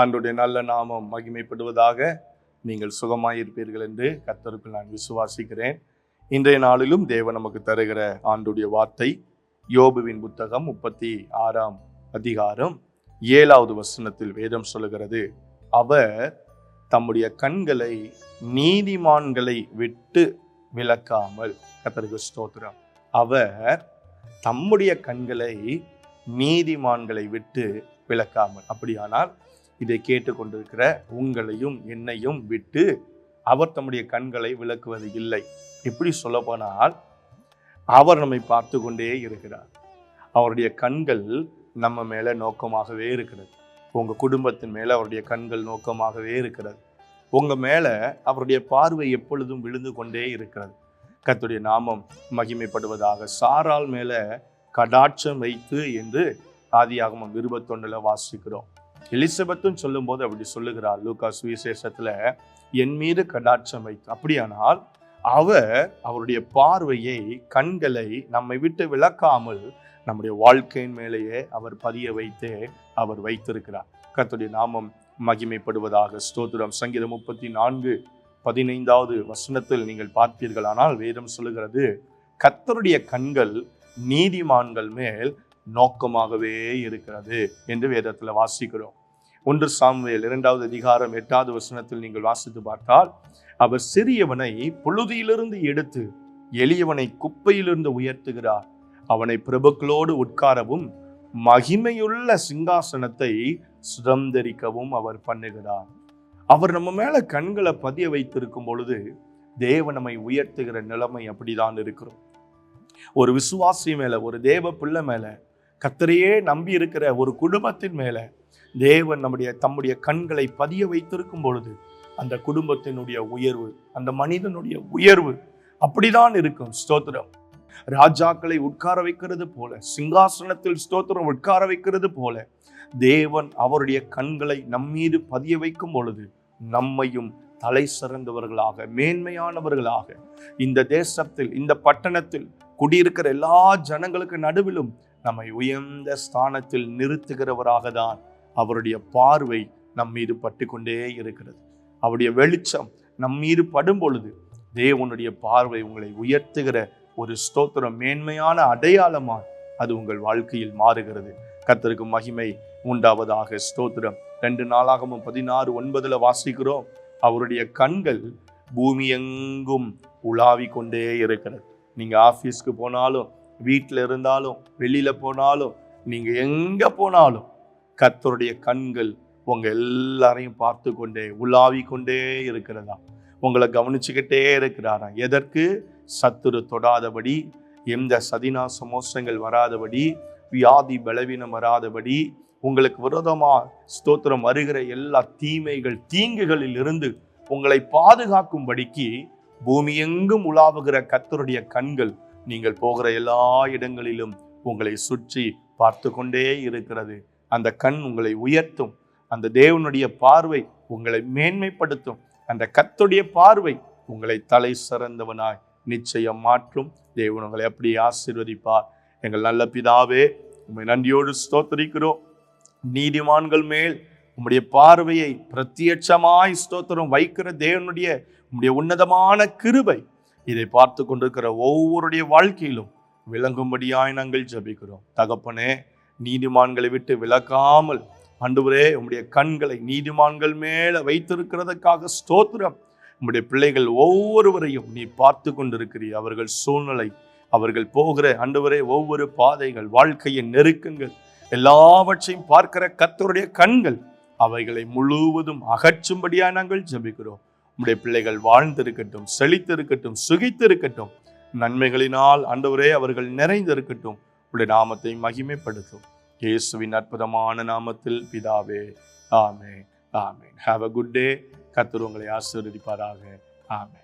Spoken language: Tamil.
ஆண்டுடைய நல்ல நாமம் மகிமைப்படுவதாக நீங்கள் சுகமாயிருப்பீர்கள் என்று கர்த்தருக்குள் நான் விசுவாசிக்கிறேன். இன்றைய நாளிலும் தேவன் நமக்கு தருகிற ஆண்டுடைய வார்த்தை யோபுவின் புத்தகம் முப்பத்தி ஆறாம் அதிகாரம் ஏழாவது வசனத்தில் வேதம் சொல்லுகிறது. அவர் தம்முடைய கண்களை நீதிமான்களை விட்டு விளக்காமல் கத்தருக்கு ஸ்தோத்திரம். அவர் தம்முடைய கண்களை நீதிமான்களை விட்டு விலக்காமல் அப்படியானால் இதை கேட்டுக்கொண்டிருக்கிற உங்களையும் என்னையும் விட்டு அவர் தம்முடைய கண்களை விளக்குவது இல்லை. இப்படி சொல்ல போனால் அவர் நம்மை பார்த்து கொண்டே இருக்கிறார். அவருடைய கண்கள் நம்ம மேலே நோக்கமாகவே இருக்கிறது. உங்கள் குடும்பத்தின் மேலே அவருடைய கண்கள் நோக்கமாகவே இருக்கிறது. உங்கள் மேலே அவருடைய பார்வை எப்பொழுதும் விழுந்து கொண்டே இருக்கிறது. கத்துடைய நாமம் மகிமைப்படுவதாக சாரால் மேலே கடாட்சம் வைத்து என்று ஆதியாகமம் இருபத்தொன்னில் வாசிக்கிறோம். எலிசபெத்தும் சொல்லும்போது அப்படி சொல்லுகிறார் லூகா சுவிசேஷத்துல என் மீது கடாட்சம் வைத்து. அப்படியானால் அவர் அவருடைய பார்வையை கண்களை நம்மை விட்டு விளக்காமல் நம்முடைய வாழ்க்கையின் மேலேயே அவர் பதிய வைத்து அவர் வைத்திருக்கிறார். கத்துடைய நாமம் மகிமைப்படுவதாக ஸ்தோத்திரம். சங்கீதம் முப்பத்தி நான்கு பதினைந்தாவது வசனத்தில் நீங்கள் பார்ப்பீர்களானால் வேதம் சொல்லுகிறது கத்தருடைய கண்கள் நீதிமான்கள் மேல் நோக்கமாகவே இருக்கிறது என்று வேதத்தில் வாசிக்கிறோம். ஒன்று சாமுவேல் இரண்டாவது அதிகாரம் எட்டாவது வசனத்தில் நீங்கள் வாசித்து பார்த்தால் அவர் சிறியவனை புழுதியிலிருந்து எடுத்து எளியவனை குப்பையிலிருந்து உயர்த்துகிறார். அவனை பிரபுக்களோடு உட்காரவும் மகிமையுள்ள சிங்காசனத்தை சுதந்திரிக்கவும் அவர் பண்ணுகிறார். அவர் நம்ம மேல கண்களை பதிய வைத்திருக்கும் பொழுது தேவ நம்மை உயர்த்துகிற நிலைமை அப்படிதான் இருக்கிறோம். ஒரு விசுவாசி மேல ஒரு தேவ பிள்ளை மேல கத்தரையே நம்பி இருக்கிற ஒரு குடும்பத்தின் மேலே தேவன் நம்முடைய தம்முடைய கண்களை பதிய வைத்திருக்கும் பொழுது அந்த குடும்பத்தினுடைய உயர்வு அந்த மனிதனுடைய உயர்வு அப்படிதான் இருக்கும். ஸ்தோத்திரம். ராஜாக்களை உட்கார வைக்கிறது போல சிங்காசனத்தில் ஸ்தோத்திரம் உட்கார வைக்கிறது போல தேவன் அவருடைய கண்களை நம்மீது பதிய வைக்கும் பொழுது நம்மையும் தலை சிறந்தவர்களாக மேன்மையானவர்களாக இந்த தேசத்தில் இந்த பட்டணத்தில் குடியிருக்கிற எல்லா ஜனங்களுக்கு நடுவிலும் நம்மை உயர்ந்த ஸ்தானத்தில் நிறுத்துகிறவராக தான் அவருடைய பார்வை நம் மீது பட்டு கொண்டே இருக்கிறது. அவருடைய வெளிச்சம் நம் மீது படும் பொழுது தேவனுடைய பார்வை உங்களை உயர்த்துகிற ஒரு ஸ்தோத்திரம் மேன்மையான அடையாளமாக அது உங்கள் வாழ்க்கையில் மாறுகிறது. கத்தருக்கு மகிமை உண்டாவதாக. ஸ்தோத்திரம். ரெண்டு நாளாகவும் பதினாறு ஒன்பதுல வாசிக்கிறோம். அவருடைய கண்கள் பூமி எங்கும் உலாவி கொண்டே இருக்கிறது. நீங்கள் ஆஃபீஸ்க்கு போனாலும் வீட்டில் இருந்தாலும் வெளியில் போனாலும் நீங்கள் எங்கே போனாலும் கத்தருடைய கண்கள் உங்கள் எல்லாரையும் பார்த்து கொண்டே உலாவி கொண்டே இருக்கிறதா? உங்களை கவனிச்சுக்கிட்டே இருக்கிறாரா? எதற்கு? சத்துரு தொடாதபடி எந்த சதினா சமோசங்கள் வராதபடி வியாதி பலவீனம் வராதபடி உங்களுக்கு விரோதமாக ஸ்தோத்திரம் வருகிற எல்லா தீமைகள் தீங்குகளில் இருந்து உங்களை பாதுகாக்கும்படிக்கு பூமி எங்கும் உலாவுகிற கத்தருடைய கண்கள் நீங்கள் போகிற எல்லா இடங்களிலும் உங்களை சுற்றி பார்த்து கொண்டே இருக்கிறது. அந்த கண் உங்களை உயர்த்தும். அந்த தேவனுடைய பார்வை உங்களை மேன்மைப்படுத்தும். அந்த கத்துடைய பார்வை உங்களை தலை சிறந்தவனாய் நிச்சயம் மாற்றும். தேவன் உங்களை அப்படி ஆசீர்வதிப்பார். எங்கள் நல்ல பிதாவே உண்மை நன்றியோடு ஸ்தோத்தரிக்கிறோம். நீதிமான்கள் மேல் உம்முடைய பார்வையை பிரத்யட்சமாய் ஸ்தோத்திரம். வைக்கிற தேவனுடைய உம்முடைய உன்னதமான கிருபை இதை பார்த்து கொண்டிருக்கிற ஒவ்வொருடைய வாழ்க்கையிலும் விளங்கும்படியாய் நாங்கள் ஜபிக்கிறோம். தகப்பனே நீதிமான்களை விட்டு விலக்காமல் அன்றுவரே உம்முடைய கண்களை நீதிமான்கள் மேல வைத்திருக்கிறதுக்காக ஸ்தோத்திரம். உம்முடைய பிள்ளைகள் ஒவ்வொருவரையும் நீ பார்த்து கொண்டிருக்கிறீ அவர்கள் சூழ்நிலை அவர்கள் போகிற அன்றுவரே ஒவ்வொரு பாதைகள் வாழ்க்கையின் நெருக்கங்கள். எல்லாவற்றையும் பார்க்கிற கத்தருடைய கண்கள் அவைகளை முழுவதும் அகற்றும்படியா நாங்கள் ஜபிக்கிறோம். உம்முடைய பிள்ளைகள் வாழ்ந்திருக்கட்டும் செழித்திருக்கட்டும் சுகித்திருக்கட்டும் நன்மைகளினால் ஆண்டவரே அவர்கள் நிறைந்திருக்கட்டும் உடைய நாமத்தை மகிமைப்படுத்தும். இயேசுவின் அற்புதமான நாமத்தில் பிதாவே ஆமே ஆமென். ஹாவ் அ குட் டே கர்த்தர் உங்களை ஆசீர்வதிப்பாராக. ஆமே